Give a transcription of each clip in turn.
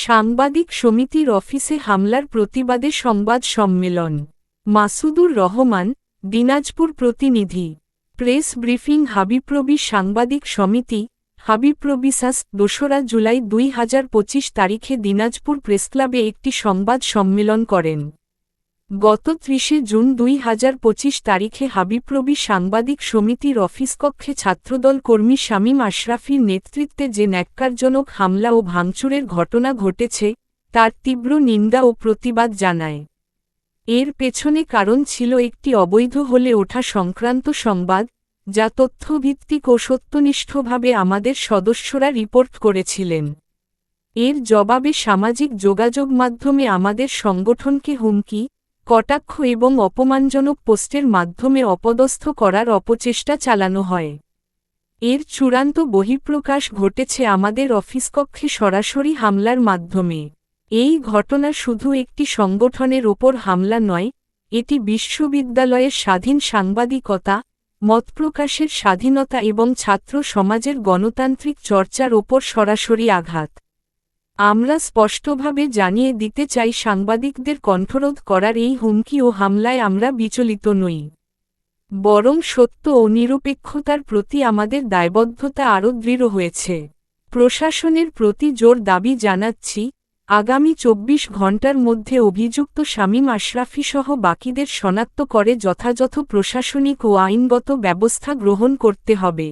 সাংবাদিক সমিতির অফিসে হামলার প্রতিবাদে সংবাদ সম্মেলন। মাসুদুর রহমান, দিনাজপুর প্রতিনিধি। প্রেস ব্রিফিং হাবিপ্রবি সাংবাদিক সমিতি হাবিপ্রবিসাস দোসরা জুলাই দুই হাজার পঁচিশ তারিখে দিনাজপুর প্রেসক্লাবে একটি সংবাদ সম্মেলন করেন। গত ত্রিশে জুন দুই হাজার পঁচিশ তারিখে হাবিপ্রবি সাংবাদিক সমিতির অফিসকক্ষে ছাত্রদল কর্মী শামীম আশরাফির নেতৃত্বে যে ন্যাক্কারজনক হামলা ও ভাঙচুরের ঘটনা ঘটেছে, তার তীব্র নিন্দা ও প্রতিবাদ জানায়। এর পেছনে কারণ ছিল একটি অবৈধ হলে ওঠা সংক্রান্ত সংবাদ, যা তথ্যভিত্তিক ও সত্যনিষ্ঠভাবে আমাদের সদস্যরা রিপোর্ট করেছিলেন। এর জবাবে সামাজিক যোগাযোগ মাধ্যমে আমাদের সংগঠনকে হুমকি কটাক্ষ এবং অপমানজনক পোস্টের মাধ্যমে অপদস্থ করার অপচেষ্টা চালানো হয়। এর চূড়ান্ত বহিঃপ্রকাশ ঘটেছে আমাদের অফিসকক্ষে সরাসরি হামলার মাধ্যমে। এই ঘটনা শুধু একটি সংগঠনের ওপর হামলা নয়, এটি বিশ্ববিদ্যালয়ের স্বাধীন সাংবাদিকতা মতপ্রকাশের স্বাধীনতা এবং ছাত্র সমাজের গণতান্ত্রিক চর্চার ওপর সরাসরি আঘাত। আমরা স্পষ্টভাবে জানিয়ে দিতে চাই, সাংবাদিকদের কণ্ঠরোধ করার এই হুমকি ও হামলায় আমরা বিচলিত নই। বরং সত্য ও নিরপেক্ষতার প্রতি আমাদের দায়বদ্ধতা আরও দৃঢ় হয়েছে। প্রশাসনের প্রতি জোর দাবি জানাচ্ছি, আগামী চব্বিশ ঘণ্টার মধ্যে অভিযুক্ত শামীম আশরাফিসহ বাকিদের শনাক্ত করে যথাযথ প্রশাসনিক ও আইনগত ব্যবস্থা গ্রহণ করতে হবে।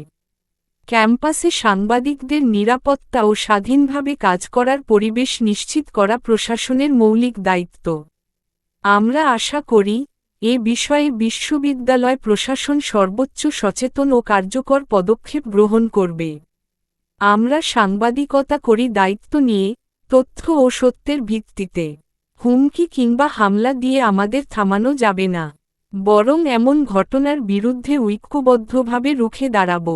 ক্যাম্পাসে সাংবাদিকদের নিরাপত্তা ও স্বাধীনভাবে কাজ করার পরিবেশ নিশ্চিত করা প্রশাসনের মৌলিক দায়িত্ব। আমরা আশা করি, এ বিষয়ে বিশ্ববিদ্যালয় প্রশাসন সর্বোচ্চ সচেতন ও কার্যকর পদক্ষেপ গ্রহণ করবে। আমরা সাংবাদিকতা করি দায়িত্ব নিয়ে, তথ্য ও সত্যের ভিত্তিতে। হুমকি কিংবা হামলা দিয়ে আমাদের থামানো যাবে না। বরং এমন ঘটনার বিরুদ্ধে ঐক্যবদ্ধভাবে রুখে দাঁড়াব।